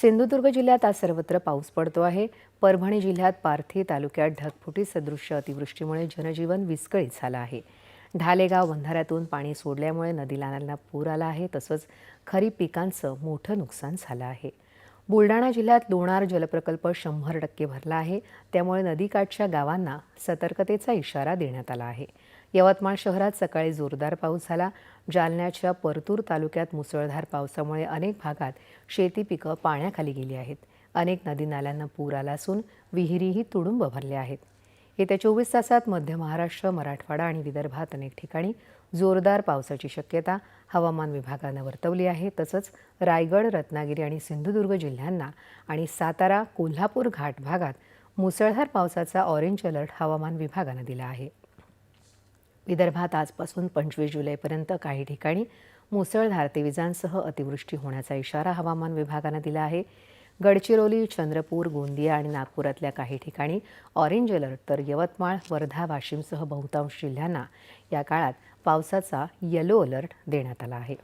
सिंधुदुर्ग जिल्ह्यात आज सर्वत्र पाऊस पडतो आहे. परभणी जिल्ह्यात पारथी तालुक्यात ढगफुटी सदृश्य अतिवृष्टीमुळे जनजीवन विस्कळीत झालं आहे. ढालेगाव बंधाऱ्यातून पाणी सोडल्यामुळे नदी नाल्यांना पूर आला आहे. तसंच खरीप पिकांचं मोठं नुकसान झालं आहे. बुलढाणा जिल्ह्यात लोणार जलप्रकल्प शंभर टक्के भरला आहे. त्यामुळे नदीकाठच्या गावांना सतर्कतेचा इशारा देण्यात आला आहे. यवतमाळ शहरात सकाळी जोरदार पाऊस झाला. जालन्याच्या परतूर तालुक्यात मुसळधार पावसामुळे अनेक भागात शेती पिकं पाण्याखाली गेली आहेत. अनेक नदी नाल्यांना पूर आला असून विहिरीही तुडुंब भरल्या आहेत. येत्या चोवीस तासात मध्य महाराष्ट्र मराठवाडा आणि विदर्भात अनेक ठिकाणी जोरदार पावसाची शक्यता हवामान विभागानं वर्तवली आहे. तसंच रायगड रत्नागिरी आणि सिंधुदुर्ग जिल्ह्यांना आणि सातारा कोल्हापूर घाट भागात मुसळधार पावसाचा ऑरेंज अलर्ट हवामान विभागानं दिला आहे. विदर्भात आजपासून पंचवीस जुलैपर्यंत काही ठिकाणी मुसळधार ते विजांसह अतिवृष्टी होण्याचा इशारा हवामान विभागानं दिला आहे. गडचिरोली चंद्रपूर गोंदिया आणि नागपुरातल्या काही ठिकाणी ऑरेंज अलर्ट तर यवतमाळ वर्धा वाशिमसह बहुतांश जिल्ह्यांना या काळात पावसाचा येलो अलर्ट देण्यात आला आहे.